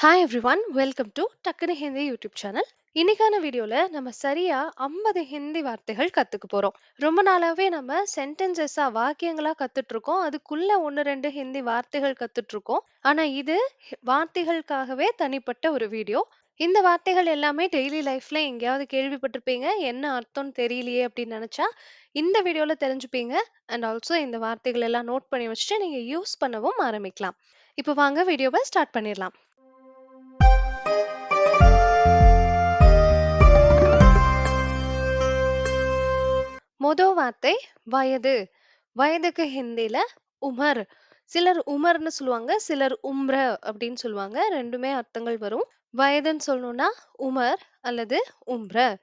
Hi everyone welcome to டக்குனு Hindi YouTube channel இன்னைக்கான வீடியோல நம்ம சரியா 50 ஹிந்தி வார்த்தைகள் கத்துக்க போறோம். ரொம்ப நாளாவே நம்ம சென்டென்சஸா வாக்கியங்களா கத்துட்டு இருக்கோம் அதுக்குள்ள ஒன்னு ரெண்டு ஹிந்தி வார்த்தைகள் கத்துட்டு இருக்கோம் ஆனா இது வார்த்தைகளுக்காகவே தனிப்பட்ட ஒரு வீடியோ. இந்த வார்த்தைகள் எல்லாமே டெய்லி லைஃப்ல எங்கேயாவது கேள்விப்பட்டிருப்பீங்க. என்ன அர்த்தம்னு தெரியலையே அப்படின்னு நினைச்சா இந்த வீடியோல தெரிஞ்சுப்பீங்க. அண்ட் ஆல்சோ இந்த வார்த்தைகள் எல்லாம் நோட் பண்ணி வச்சுட்டு நீங்க யூஸ் பண்ணவும் ஆரம்பிக்கலாம். இப்போ வாங்க வீடியோவை ஸ்டார்ட் பண்ணிடலாம். மொதல் வார்த்தை வயது. வயதுக்கு ஹிந்தியில உமர். சிலர் உமர்னு சொல்லுவாங்க சிலர் உம்ர அப்படின்னு சொல்லுவாங்க. ரெண்டுமே அர்த்தங்கள் வரும். வயதுன்னு சொல்லணும்னா உமர் அல்லது உம்ர.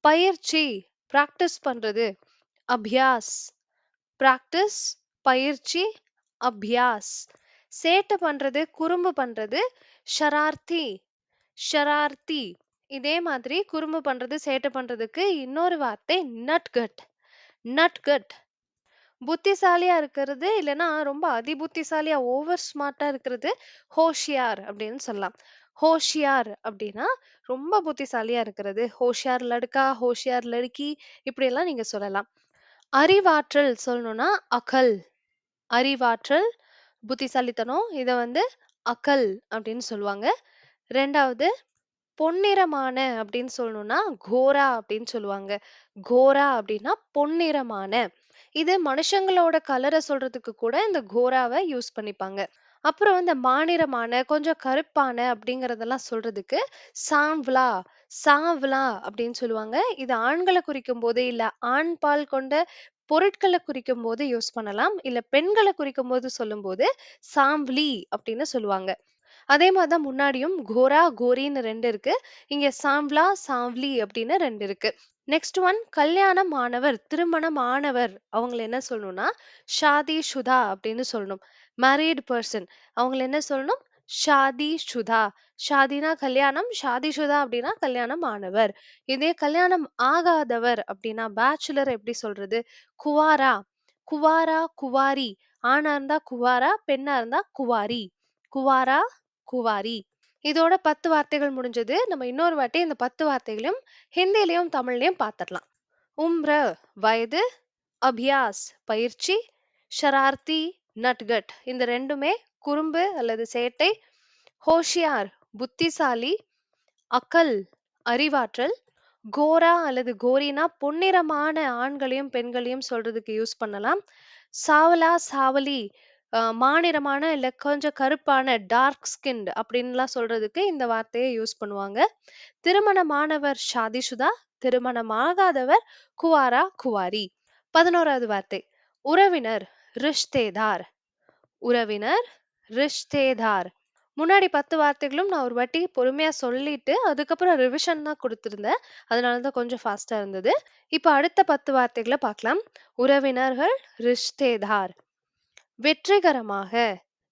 பயிற்சி பிராக்டிஸ் பண்றது அபியாஸ். பிராக்டிஸ் பயிற்சி அபியாஸ். சேட்டை பண்றது குறும்பு பண்றது ஷரார்த்தி. ஷரார்த்தி. இதே மாதிரி குறும்பு பண்றது சேட்டை பண்றதுக்கு இன்னொரு வார்த்தை நட்கட். நட்கட். புத்திசாலியா இருக்கிறது இல்லைன்னா ரொம்ப அதிபுத்திசாலியா ஓவர் ஸ்மார்ட்டா இருக்கிறது ஹோஷியார் அப்படின்னு சொல்லலாம். ஹோஷியார் அப்படின்னா ரொம்ப புத்திசாலியா இருக்கிறது. ஹோஷியார் லடுக்கா ஹோஷியார் லடுக்கி இப்படி எல்லாம் நீங்க சொல்லலாம். அறிவாற்றல் சொல்லணும்னா அகல். அறிவாற்றல் புத்திசாலித்தனம் இதை வந்து அகல் அப்படின்னு சொல்லுவாங்க. ரெண்டாவது பொன்னிறமான அப்படின்னு சொல்லணும்னா கோரா அப்படின்னு சொல்லுவாங்க. கோரா அப்படின்னா பொன்னிறமான. இது மனுஷங்களோட கலரை சொல்றதுக்கு கூட இந்த கோராவை யூஸ் பண்ணிப்பாங்க. அப்புறம் இந்த மாநிறமான கொஞ்சம் கருப்பான அப்படிங்கறதெல்லாம் சொல்றதுக்கு சாம்வ்லா சாவ்லா அப்படின்னு சொல்லுவாங்க. இது ஆண்களை குறிக்கும் போது இல்ல ஆண் பால் கொண்ட பொருட்களை குறிக்கும் போது யூஸ் பண்ணலாம். இல்ல பெண்களை குறிக்கும் போது சொல்லும்போது சாம்வ்லி அப்படின்னு சொல்லுவாங்க. அதே மாதிரி தான் முன்னாடியும் கோரா கோரின்னு ரெண்டு இருக்கு. இங்க சாம்வ்லா சாவ்லி அப்படின்னு ரெண்டு இருக்கு. நெக்ஸ்ட் ஒன் கல்யாணம் ஆனவர் திருமணம் ஆனவர் அவங்கள என்ன சொல்லணும்னா ஷாதி சுதா அப்படின்னு சொல்லணும். மேரீடு பர்சன் அவங்கள என்ன சொல்லணும்? ஷாதி சுதா ஷாதினா கல்யாணம் ஷாதி சுதா அப்படின்னா கல்யாணம் ஆனவர் இதே கல்யாணம் ஆகாதவர் அப்படின்னா பேச்சுலர் எப்படி சொல்றது? குவாரா. குவாரா குவாரி. ஆணா இருந்தா குவாரா பெண்ணா இருந்தா குவாரி. Quora quarry. இதோட பத்து வார்த்தைகள் முடிஞ்சது. நம்ம இன்னொரு வாட்டி இந்த பத்து வார்த்தைகளையும் ஹிந்திலையும் தமிழ்லையும் பார்த்துடலாம் உம்ர வயது அபியாஸ் பயிற்சி ஷரார்த்தி நட்கட். இந்த ரெண்டுமே குறும்பு அல்லது சேட்டை ஹோஷியார் புத்திசாலி அக்கல் அறிவாற்றல் கோரா அல்லது கோரினா பொன்னிறமான ஆண்களையும் பெண்களையும் சொல்றதுக்கு யூஸ் பண்ணலாம். சாவலா சாவலி ஆஹ் மாநிறமான இல்ல கொஞ்சம் கருப்பான டார்க் ஸ்கின் அப்படின்லாம் சொல்றதுக்கு இந்த வார்த்தையை யூஸ் பண்ணுவாங்க. திருமணமானவர் ஷாதிசுதா திருமணமாகாதவர் குவாரா குவாரி. பதினோராவது வார்த்தை. உறவினர் ரிஷ்தேதார். உறவினர் ரிஷ்தேதார். முன்னாடி பத்து வார்த்தைகளும் நான் ஒரு வாட்டி பொறுமையா சொல்லிட்டு அதுக்கப்புறம் ரிவிஷன் தான் கொடுத்திருந்தேன். அதனாலதான் கொஞ்சம் ஃபாஸ்டா இருந்தது. இப்ப அடுத்த பத்து வார்த்தைகளை பார்க்கலாம். உறவினர்கள் ரிஷ்தேதார். வெற்றிகரமாக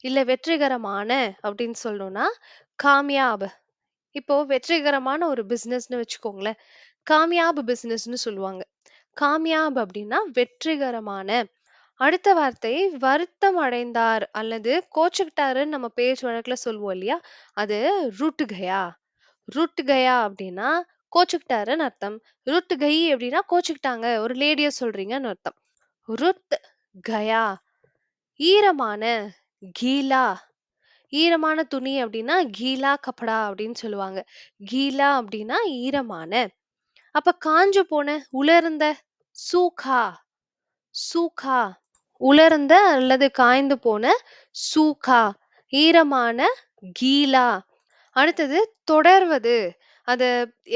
இல்ல வெற்றிகரமான அப்படின்னு சொல்லணும்னா காமியாப். இப்போ வெற்றிகரமான ஒரு பிசினஸ்னு வச்சுக்கோங்களேன். காமியாப் பிசினஸ்னு சொல்லுவாங்க. காமியாப் அப்படின்னா வெற்றிகரமான. அடுத்த வார்த்தை வருத்தம் அடைந்தார் அல்லது கோச்சுக்கிட்டாருன்னு நம்ம பேச்சு வழக்குல சொல்லுவோம் இல்லையா? அது ரூட்டு கயா. ரூட்டு கயா அப்படின்னா கோச்சுக்கிட்டாருன்னு அர்த்தம். ருட் கை அப்படின்னா கோச்சுக்கிட்டாங்க. ஒரு லேடிய சொல்றீங்கன்னு அர்த்தம். ருத் கயா. ஈரமான கீலா ஈரமான துணி அப்படின்னா கீலா கப்படா அப்படின்னு சொல்லுவாங்க. கீலா அப்படின்னா ஈரமான. அப்ப காஞ்சு போன உலர்ந்த சூகா சூகா உலர்ந்த அல்லது காய்ந்து போன சூகா ஈரமான கீலா. அடுத்தது தொடர்வது. அது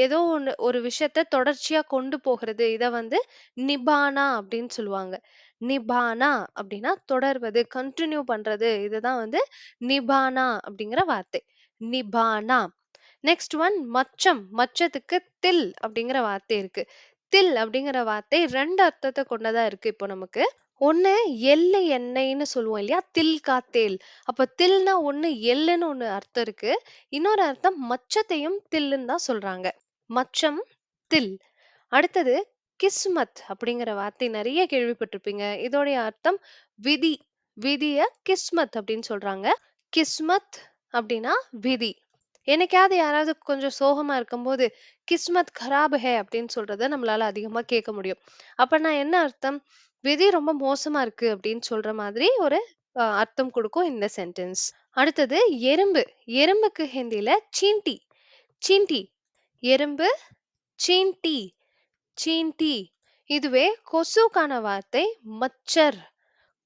ஏதோ ஒன்று ஒரு விஷயத்த தொடர்ச்சியா கொண்டு போகிறது. இதை வந்து நிபானா அப்படின்னு சொல்லுவாங்க. நிபானா அப்படின்னா தொடர்வது கண்டினியூ பண்றது. இதுதான் வந்து நிபானா அப்படிங்கிற வார்த்தை. நிபானா. நெக்ஸ்ட் ஒன் மச்சம். மச்சத்துக்கு தில் அப்படிங்கிற வார்த்தை இருக்கு. தில் அப்படிங்கிற வார்த்தை ரெண்டு அர்த்தத்தை கொண்டதா இருக்கு இப்போ நமக்கு. ஒண்ணு எள்ளு எண்ணெய்ன்னு சொல்லுவோம் இல்லையா? தில் காத்தேல் அப்ப தில்னா ஒண்ணு எள்ளுன்னு ஒண்ணு அர்த்தம் இருக்கு. இன்னொரு அர்த்தம் மச்சத்தையும் தில்லுன்னு தான் சொல்றாங்க. மச்சம் தில். அடுத்தது கிஸ்மத் அப்படிங்கிற வார்த்தை நிறைய கேள்விப்பட்டிருப்பீங்க இதோடைய அர்த்தம் விதி விதிய கிஸ்மத் அப்படின்னு சொல்றாங்க கிஸ்மத் அப்படின்னா விதி என்னைக்காவது யாராவது கொஞ்சம் சோகமா இருக்கும்போது, "கிஸ்மத் கராப் ஹே" அப்படின்னு சொல்றத நம்மளால அதிகமா கேட்க முடியும். அப்பன்னா என்ன அர்த்தம்? விதி ரொம்ப மோசமா இருக்கு அப்படின்னு சொல்ற மாதிரி ஒரு அ அர்த்தம் கொடுக்கும் இந்த சென்டென்ஸ். அடுத்தது எறும்பு. எறும்புக்கு ஹிந்தில சீன்டி, சீன்டி. எறும்பு, சீன்டி, சீண்டி இதுவே கொசுக்கான வார்த்தை மச்சர்.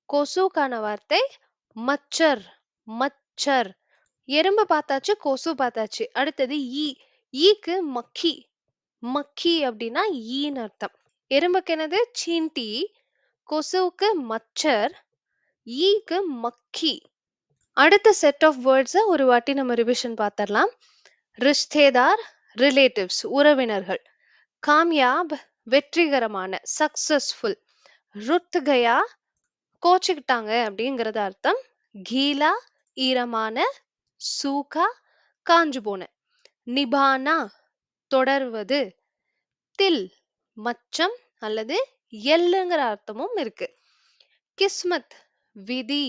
கொசுக்கான வார்த்தை மச்சர், மச்சர். எறும்பு பார்த்தாச்சு, கொசு பார்த்தாச்சு. அடுத்தது ஈ. ஈக்கு மக்கி. மக்கி அப்படின்னா ஈன்னு அர்த்தம். எறும்புக்கு என்னது? சீண்டி கொசுவுக்கு மச்சர். ஈக்கு மக்கி. அடுத்த செட் ஆஃப் வேர்ட்ஸை ஒரு வாட்டி நம்ம ரிவிஷன் பார்த்துடலாம் ரிஷ்தேதார், ரிலேட்டிவ்ஸ் உறவினர்கள். காம்யாப் வெற்றிகரமான, சக்சஸ்ஃபுல். ருத் கோச்சிக்கிட்டாங்க கோச்சுக்கிட்டாங்க அப்படிங்கிறது அர்த்தம். கீலா ஈரமான, சூகா காஞ்சு போன. நிபானா தொடர்வது. தில் மச்சம் அல்லது எள்ளுங்கிற அர்த்தமும் இருக்கு. கிஸ்மத் விதி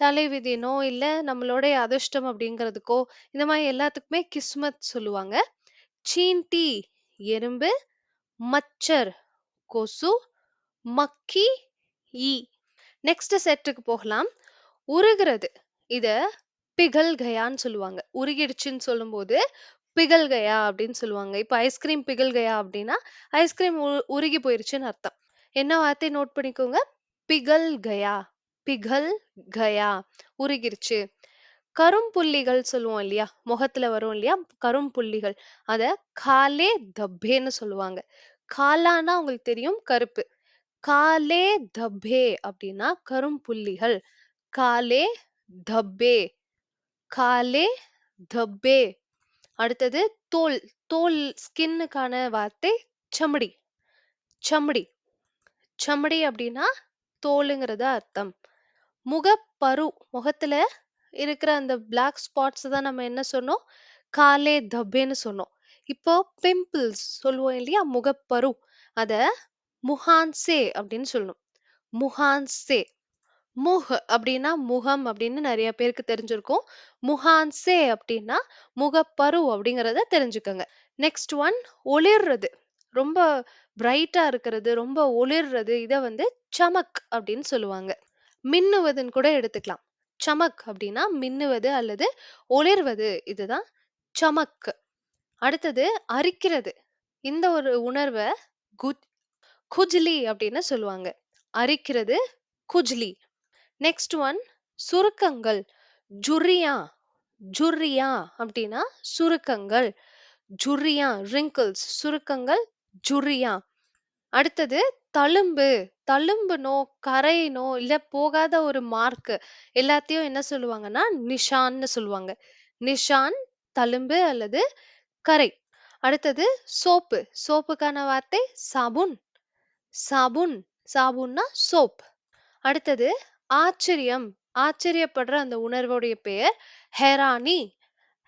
தலைவிதினோ இல்ல நம்மளுடைய அதிர்ஷ்டம் அப்படிங்கிறதுக்கோ இந்த மாதிரி எல்லாத்துக்குமே கிஸ்மத் சொல்லுவாங்க. சீன்டி எறும்பு, மச்சர் கொசு, மக்கி ஈ. நெக்ஸ்ட் செட்டுக்கு போகலாம். உருகிறது இத பிகல் கயான்னு சொல்லுவாங்க. உருகிடுச்சுன்னு சொல்லும்போது பிகல் கயா அப்படின்னு சொல்லுவாங்க. இப்ப ஐஸ்கிரீம் பிகல் கயா அப்படின்னா ஐஸ்கிரீம் உ உருகி போயிருச்சுன்னு அர்த்தம். என்ன வார்த்தை நோட் பண்ணிக்கோங்க. பிகல் கயா, பிகல் கயா உருகிருச்சு. கரும்புள்ளிகள் சொல்லுவோம் இல்லையா? முகத்துல வரும் இல்லையா? கரும்புள்ளிகள். அத காலே தப்பேன்னு சொல்லுவாங்க. காலான்னா உங்களுக்கு தெரியும் கருப்பு. காலே தப்பே அப்படின்னா கரும்புள்ளிகள். காலே தப்பே, காலே தப்பே. அடுத்தது தோல். தோல் ஸ்கின்னுக்கான வார்த்தை சமடி, சமடி. சமடி அப்படின்னா தோலுங்கிறது அர்த்தம். முகப்பரு முகத்துல இருக்கிற அந்த பிளாக் ஸ்பாட்ஸ் தான் நம்ம என்ன சொன்னோம்? காலே தப்பேன்னு சொன்னோம். இப்போ பிம்பிள்ஸ் சொல்லுவோம் இல்லையா? முகப்பரு. அத முஹான்சே அப்படின்னு சொல்லணும். முஹான்சே. முஹ் அப்படின்னா முகம் அப்படின்னு நிறைய பேருக்கு தெரிஞ்சிருக்கும். முஹான்சே அப்படின்னா முகப்பரு அப்படிங்கிறத தெரிஞ்சுக்கோங்க நெக்ஸ்ட் ஒன் ஒளிர்றது. ரொம்ப பிரைட்டா இருக்கிறது, ரொம்ப ஒளிர்றது இதை வந்து சமக் அப்படின்னு சொல்லுவாங்க. மின்னுவதுன்னு கூட எடுத்துக்கலாம். சமக் அப்படின்னா மின்னுவது அல்லது ஒளிர்வது இதுதான் சமக். அடுத்தது அரிக்கிறது. இந்த ஒரு உணர்வை குஜ் குஜ்லி அப்படின்னு சொல்லுவாங்க. அரிக்கிறது குஜ்லி. நெக்ஸ்ட் ஒன் சுருக்கங்கள். ஜுர்ரியா, ஜுர்ரியா அப்படின்னா சுருக்கங்கள். ஜுர்ரியா ரிங்கிள்ஸ் சுருக்கங்கள் ஜுர்ரியா. அடுத்தது தழும்பு. தழும்புனோ, கரையினோ இல்ல போகாத ஒரு மார்க்கு எல்லாத்தையும் என்ன சொல்லுவாங்கன்னா நிஷான்னு சொல்லுவாங்க. நிஷான் தழும்பு அல்லது கரை. அடுத்தது சோப்பு. சோப்புக்கான வார்த்தை சாபுன், சாபுன். சாபுன்னா சோப். அடுத்தது ஆச்சரியம். ஆச்சரியப்படுற அந்த உணர்வுடைய பெயர் ஹெரானி.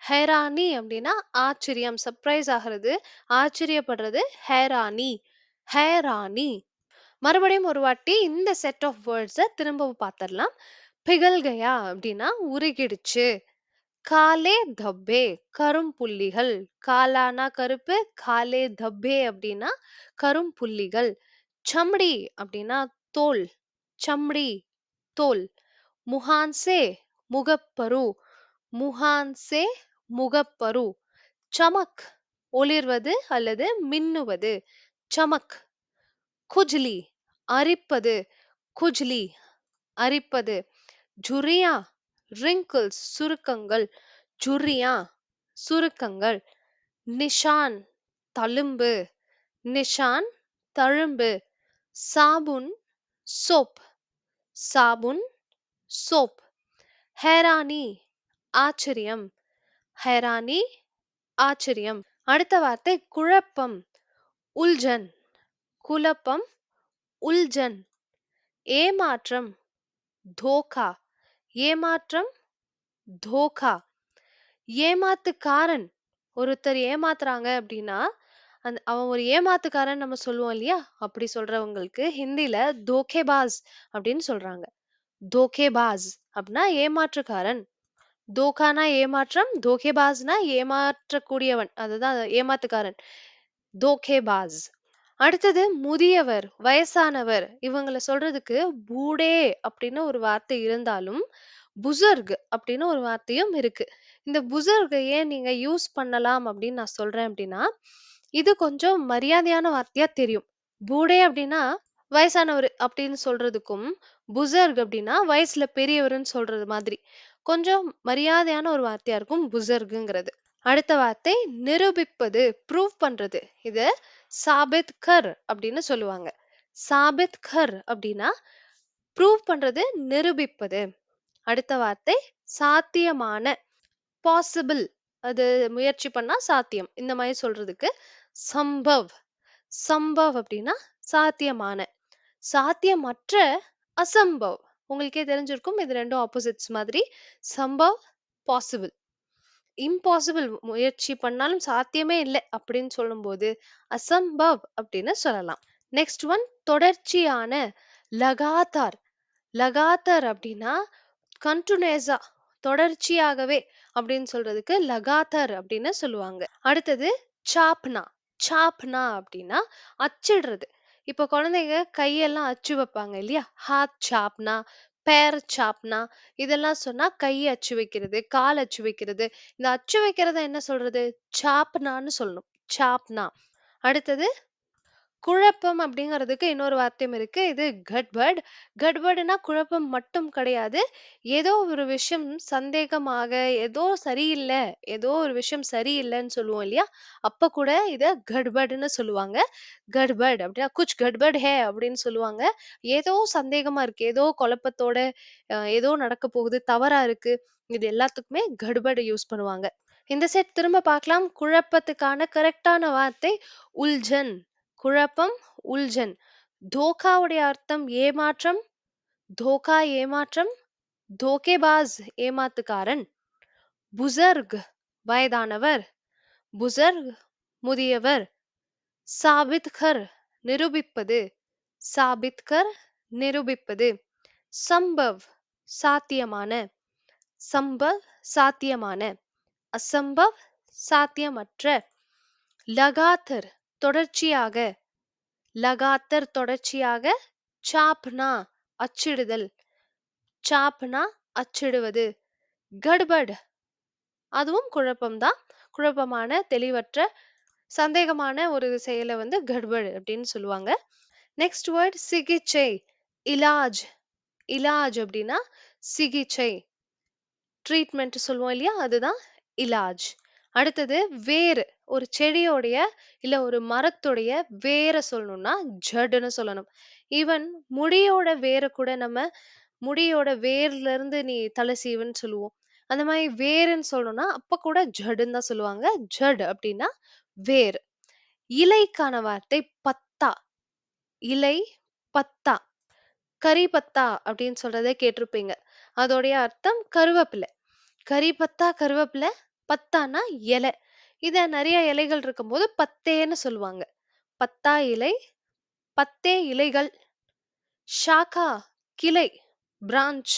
ஹெரானி அப்படின்னா ஆச்சரியம். சர்ப்ரைஸ் ஆகுறது, ஆச்சரியப்படுறது ஹெரானி, ஹெரானி. மறுபடியும் ஒரு வாட்டி இந்த செட் ஆஃப் வேர்ட்ஸை திரும்பவும் பார்த்துடலாம் பிகல்கயா அப்படின்னா உருகிடுச்சு. காலே தப்பே கரும்புள்ளிகள். காலானா கருப்பு, காலே தப்பே அப்படின்னா கரும்புள்ளிகள். சம்டி அப்படின்னா தோல். சம்டி தோல். முஹான்சே முகப்பரு. முஹான்சே முகப்பரு. சமக் ஒளிர்வது அல்லது மின்னுவது. சமக். குஜ்லி அரிப்பது. குஜ்லி அரிப்பது. ஜுர்ரியா ரிங்கிள்ஸ் சுருக்கங்கள். ஜுர்ரியா சுருக்கங்கள். நிஷான் தழும்பு. நிஷான் தழும்பு. சாபுன் சோப். சாபுன் சோப். ஹேரானி ஆச்சரியம். ஹேரானி ஆச்சரியம். அடுத்த வார்த்தை குழப்பம். உல்ஜன் குழப்பம், உல்ஜன். ஏமாற்றம் தோகா. ஏமாற்றம் தோகா. ஏமாத்துக்காரன். ஒருத்தர் ஏமாத்துறாங்க அப்படின்னா, அந்த அவன் ஒரு ஏமாத்துக்காரன் நம்ம சொல்லுவோம் இல்லையா? அப்படி சொல்றவங்களுக்கு ஹிந்தில தோகேபாஸ் அப்படின்னு சொல்றாங்க. தோகேபாஸ் அப்படின்னா ஏமாற்றுக்காரன். தோகானா ஏமாற்றம் தோகேபாஸ்னா ஏமாற்றக்கூடியவன் அதுதான் ஏமாத்துக்காரன் தோக்கேபாஸ். அடுத்தது முதியவர் வயசானவர் இவங்கள சொல்றதுக்கு பூடே அப்படின்னு ஒரு வார்த்தை இருந்தாலும் புசர்க் அப்படின்னு ஒரு வார்த்தையும் இருக்கு. இந்த புசர்கை ஏன் நீங்க யூஸ் பண்ணலாம் அப்படின்னு நான் சொல்றேன் அப்படின்னா இது கொஞ்சம் மரியாதையான வார்த்தையா தெரியும். பூடே அப்படின்னா வயசானவர் அப்படின்னு சொல்றதுக்கும் புசர்க் அப்படின்னா வயசுல பெரியவர்னு சொல்றது மாதிரி. கொஞ்சம் மரியாதையான ஒரு வார்த்தையா இருக்கும் புசர்குங்கிறது அடுத்த வார்த்தை நிரூபிப்பது ப்ரூவ் பண்றது. இது சாபித் கர் அப்படின்னு சொல்லுவாங்க. சாபித் கர் அப்படின்னா ப்ரூவ் பண்றது நிரூபிப்பது. அடுத்த வார்த்தை சாத்தியமான பாசிபிள் அது முயற்சி பண்ணா சாத்தியம். இந்த மாதிரி சொல்றதுக்கு சம்பவ். சம்பவ் அப்படின்னா சாத்தியமான. சாத்தியமற்ற அசம்பவ். உங்களுக்கே தெரிஞ்சிருக்கும் இது ரெண்டும் ஆப்போசிட்ஸ் மாதிரி. சம்பவ் பாசிபிள் இம்பாசிபிள் முயற்சி பண்ணாலும் சாத்தியமே இல்லை அப்படின்னு சொல்லும்போது அசம்பவ் அப்படின்னு சொல்லலாம். நெக்ஸ்ட் ஒன் தொடர்ச்சியான லகாத்தார் லகாத்தார் அப்படின்னா கண்டினியூஸா தொடர்ச்சியாகவே அப்படின்னு சொல்றதுக்கு லகாதார் அப்படின்னு சொல்லுவாங்க. அடுத்தது சாப்னா. சாப்னா அப்படின்னா அச்சிடுறது. இப்போ குழந்தைங்க கையெல்லாம் அச்சு வைப்பாங்க இல்லையா? ஹாத் சாப்னா பேர் சாப்னா இதெல்லாம் சொன்னா கை அச்சு வைக்கிறது கால் அச்சு வைக்கிறது. இந்த அச்சு வைக்கிறத என்ன சொல்றது? சாப்னான்னு சொல்லணும் சாப்னா அடுத்தது குழப்பம் அப்படிங்கிறதுக்கு இன்னொரு வார்த்தையும் இருக்கு. இது கட்பட் கட்படுனா குழப்பம் மட்டும் கிடையாது. ஏதோ ஒரு விஷயம் சந்தேகமாக ஏதோ சரியில்லை ஏதோ ஒரு விஷயம் சரியில்லைன்னு சொல்லுவோம் இல்லையா? அப்ப கூட இத கட்பர்டுன்னு சொல்லுவாங்க. கட்பட் அப்படின்னா குச் கட்பட் ஹே அப்படின்னு சொல்லுவாங்க. ஏதோ சந்தேகமா இருக்கு. ஏதோ குழப்பத்தோட ஏதோ நடக்க போகுது தவறா இருக்கு. இது எல்லாத்துக்குமே கட்பர்டு யூஸ் பண்ணுவாங்க. இந்த செட் திரும்ப பார்க்கலாம். குழப்பத்துக்கான கரெக்டான வார்த்தை உல்ஜன். குழப்பம் உல்ஜன் தோகாவுடைய அர்த்தம் ஏமாற்றம் தோகா ஏமாற்றம் தோகேபாஸ் ஏமாத்துக்காரன். புசர்க் வயதானவர். புசர்க் முதியவர். சாபித் கர் நிரூபிப்பது. சாபித் கர் நிரூபிப்பது. சம்பவ் சாத்தியமான. சம்பவ் சாத்தியமான. அசம்பவ் சாத்தியமற்ற. லகாத்தர் தொடர்ச்சியாக லகாத்தர் தொடர்ச்சியாக சாப்னா அச்சிடுதல் சாப்னா அச்சிடுவது கட்பட். அதுவும் குழப்பம்தான். குழப்பமான தெளிவற்ற சந்தேகமான ஒரு செயலை வந்து கட்பட் அப்படின்னு சொல்லுவாங்க. நெக்ஸ்ட் வேர்ட் சிகிச்சை இலாஜ். இலாஜ் அப்படின்னா சிகிச்சை. ட்ரீட்மெண்ட் சொல்லுவோம் இல்லையா? அதுதான் இலாஜ். அடுத்தது வேர் ஒரு செடியோடைய இல்ல ஒரு மரத்துடைய வேரை சொல்லணும்னா ஜடுன்னு சொல்லணும். ஈவன் முடியோட வேரை கூட நம்ம முடியோட வேர்ல இருந்து நீ தலை சீவுன்னு சொல்லுவோம். அந்த மாதிரி வேருன்னு சொல்லணும்னா அப்ப கூட ஜடுன்னு தான் சொல்லுவாங்க. ஜட் அப்படின்னா வேர். இலைக்கான வார்த்தை பத்தா. இலை பத்தா. கரி பத்தா அப்படின்னு சொல்றதை கேட்டிருப்பீங்க. அதோடைய அர்த்தம் கருவேப்பிலை. கரி பத்தா கருவேப்பிலை பத்தானா இலை. இதை நிறைய இலைகள் இருக்கும்போது பத்தேன்னு சொல்லுவாங்க. பத்தா இலை பத்தே இலைகள். ஷாக்கா கிளை பிரான்ச்.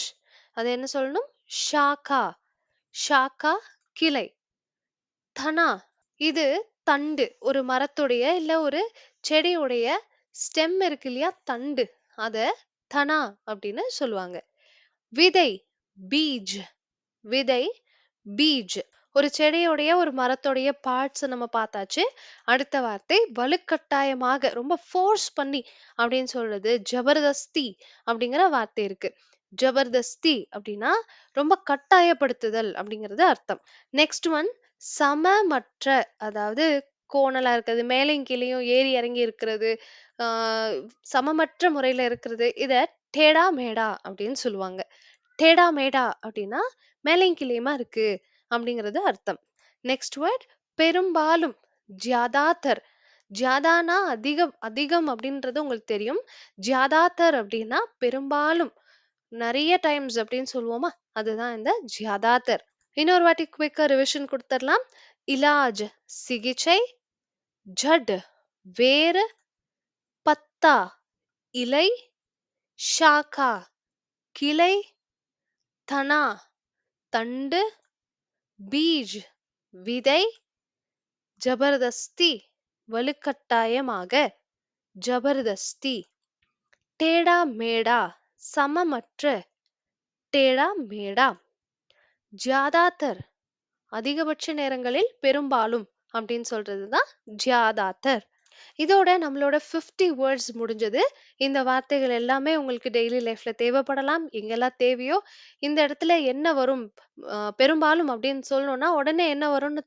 அது என்ன சொல்லணும்? ஷாக்கா ஷாக்கா கிளை. தனா. இது தண்டு. ஒரு மரத்துடைய இல்ல ஒரு செடியுடைய ஸ்டெம் இருக்கு இல்லையா? தண்டு. அத தனா அப்படின்னு சொல்லுவாங்க. விதை பீஜ். விதை பீஜ். ஒரு செடியுடைய ஒரு மரத்துடைய பார்ட்ஸ் நம்ம பார்த்தாச்சு. அடுத்த வார்த்தை வலுக்கட்டாயமாக ரொம்ப ஃபோர்ஸ் பண்ணி அப்படின்னு சொல்றது ஜபர்தஸ்தி அப்படிங்கிற வார்த்தை இருக்கு. ஜபர்தஸ்தி அப்படின்னா ரொம்ப கட்டாயப்படுத்துதல் அப்படிங்கிறது அர்த்தம். நெக்ஸ்ட் ஒன் சமமற்ற அதாவது கோணலா இருக்கிறது மேலையும் கீழையும் ஏறி இறங்கி இருக்கிறது சமமற்ற முறையில இருக்கிறது இத டேடா மேடா அப்படின்னு சொல்லுவாங்க. டேடா மேடா அப்படின்னா மேலையும் கீழையுமா இருக்கு? அப்படிங்கிறது அர்த்தம். நெக்ஸ்ட் வேர்ட் பெரும்பாலும் ஜியாதாத்தர் ஜியாதானா அதிகம் அதிகம் அப்படின்றது உங்களுக்கு தெரியும். ஜியாதாத்தர் அப்படின்னா பெரும்பாலும் நிறைய டைம்ஸ் அப்படின்னு சொல்லுவோமா? அதுதான் இந்த ஜியாதாத்தர் இன்னொரு வாட்டி குவிக்கா ரிவிஷன் கொடுத்துடலாம். இலாஜ் சிகிச்சை. ஜட் வேறு. பத்தா இலை. ஷாக்கா கிளை. தனா தண்டு. பீஜ் விதை ஜபர்தஸ்தி வலுக்கட்டாயமாக ஜபர்தஸ்தி. டேடா மேடா சமமற்ற டேடா மேடா. ஜியாதாத்தர் அதிகபட்ச நேரங்களில் பெரும்பாலும் அப்படின்னு சொல்றது தான் ஜியாதாத்தர் இதோட நம்மளோட 50 வேர்ட்ஸ் முடிஞ்சது. இந்த வார்த்தைகள் எல்லாமே உங்களுக்கு டெய்லி லைஃப்ல தேவைப்படலாம். எங்கெல்லாம் தேவையோ இந்த இடத்துல என்ன வரும் அஹ் பெரும்பாலும் அப்படின்னு சொல்லணும்னா உடனே என்ன வரும்னு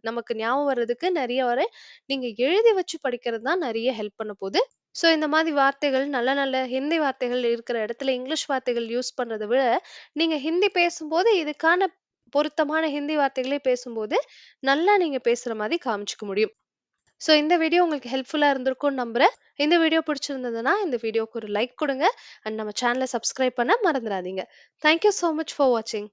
நமக்கு ஞாபகம் வர்றதுக்கு நிறைய வர நீங்க எழுதி வச்சு படிக்கிறது தான் நிறைய ஹெல்ப் பண்ண போகுது. ஸோ இந்த மாதிரி வார்த்தைகள் நல்ல நல்ல ஹிந்தி வார்த்தைகள் இருக்கிற இடத்துல இங்கிலீஷ் வார்த்தைகள் யூஸ் பண்றதை விட நீங்க ஹிந்தி பேசும்போது இதுக்கான பொருத்தமான ஹிந்தி வார்த்தைகளே பேசும்போது நல்லா நீங்க பேசுற மாதிரி காமிச்சுக்க முடியும். ஸோ இந்த வீடியோ உங்களுக்கு ஹெல்ப்ஃபுல்லாக இருந்திருக்கும்னு நம்புறேன். இந்த வீடியோ பிடிச்சிருந்ததுன்னா இந்த வீடியோக்கு ஒரு லைக் கொடுங்க. அண்ட் நம்ம சேனலை சப்ஸ்கிரைப் பண்ண மறந்துடாதீங்க. தேங்க்யூ ஸோ மச் ஃபார் வாட்சிங்